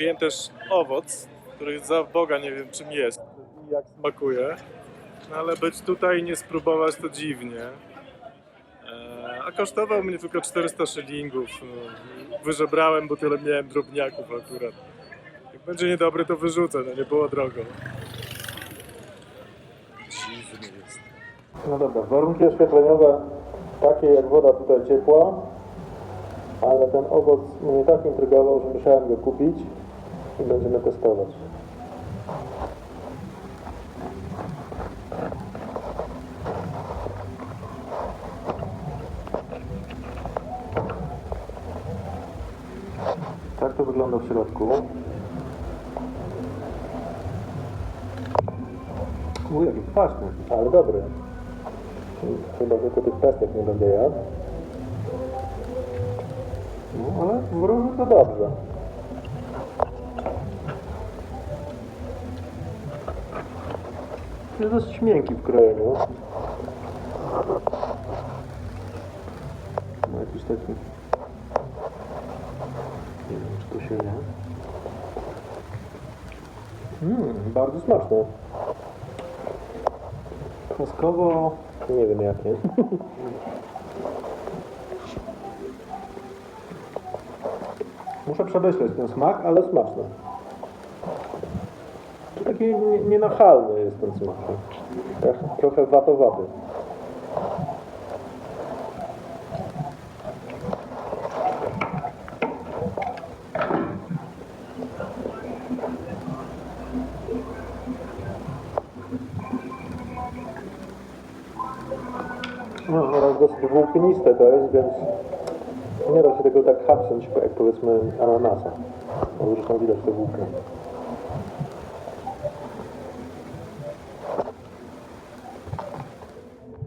Kupiłem też owoc, który za Boga nie wiem czym jest i jak smakuje. No ale być tutaj i nie spróbować to dziwnie. E, A kosztował mnie tylko 400 szylingów. No, Wyżebrałem, bo tyle miałem drobniaków akurat. Jak będzie niedobry, to wyrzucę, no nie było drogo. Dziwny jest. No dobra, warunki oświetleniowe takie jak woda tutaj ciepła, ale ten owoc mnie tak intrygował, że musiałem go kupić i będziemy testować. Tak to wygląda w środku. Uj, jaki kwaśny. Ale dobry. Chyba tylko tych pestek nie będę jadł. No, ale w różu to dobrze. Jest dosyć miękki w krojeniu. Ma jakiś taki... Nie wiem, czy to się je. Mmm, bardzo smaczne. Kwaskowo... Nie wiem jakie. Muszę przemyśleć ten smak, ale smaczny. Taki nie- nienachalny jest ten smak. Tak, trochę watowaty. No, dosyć włókniste to jest, więc nie da się tego tak hapsnąć jak powiedzmy ananasa. Bo zresztą widać te włókna.